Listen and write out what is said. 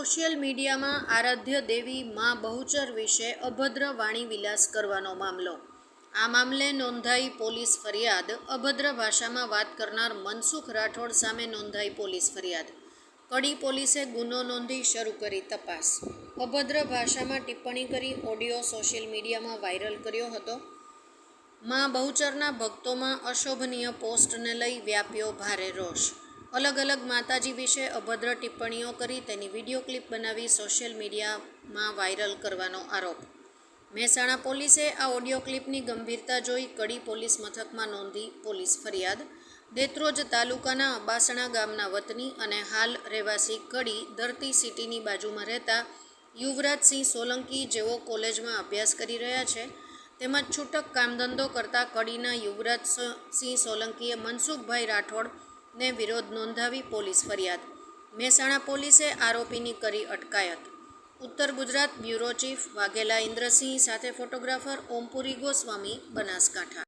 Social મીડિયામાં આરાધ્ય દેવી મા બહુચર વિશે અભદ્ર વાણી વિલાસ કરવાનો મામલો. આ મામલે નોંધાઈ પોલીસ ફરિયાદ. અભદ્ર ભાષામાં વાત કરનાર મનસુખ રાઠોડ સામે નોંધાઈ પોલીસ ફરિયાદ. કડી પોલીસે ગુનો નોંધી શરૂ કરી તપાસ. અભદ્ર ભાષામાં ટિપ્પણી કરી ઓડિયો સોશિયલ મીડિયામાં વાયરલ કર્યો હતો. માં બહુચરના ભક્તોમાં અશોભનીય પોસ્ટને લઈ વ્યાપ્યો ભારે રોષ. અલગ અલગ માતાજી વિશે અભદ્ર ટિપ્પણીઓ કરી તેની વીડિયો ક્લિપ બનાવી સોશિયલ મીડિયામાં વાયરલ કરવાનો આરોપ. મહેસાણા પોલીસે આ ઓડિયો ક્લિપની ગંભીરતા જોઈ કડી પોલીસ મથકમાં નોંધી પોલીસ ફરિયાદ. દેત્રોજ તાલુકાના અબાસણા ગામના વતની અને હાલ રહેવાસી કડી ધરતી સિટીની બાજુમાં રહેતા યુવરાજસિંહ સોલંકી જેઓ કોલેજમાં અભ્યાસ કરી રહ્યા છે, તેમજ છૂટક કામધંધો કરતા કડીના યુવરાજસિંહ સોલંકીએ મનસુખભાઈ રાઠોડને વિરોધ નોંધાવી પોલીસ ફરિયાદ. મહેસાણા પોલીસે આરોપીની કરી અટકાયત. ઉત્તર ગુજરાત બ્યુરો ચીફ વાઘેલા ઇન્દ્રસિંહ સાથે ફોટોગ્રાફર ઓમપુરી ગોસ્વામી બનાસકાંઠા.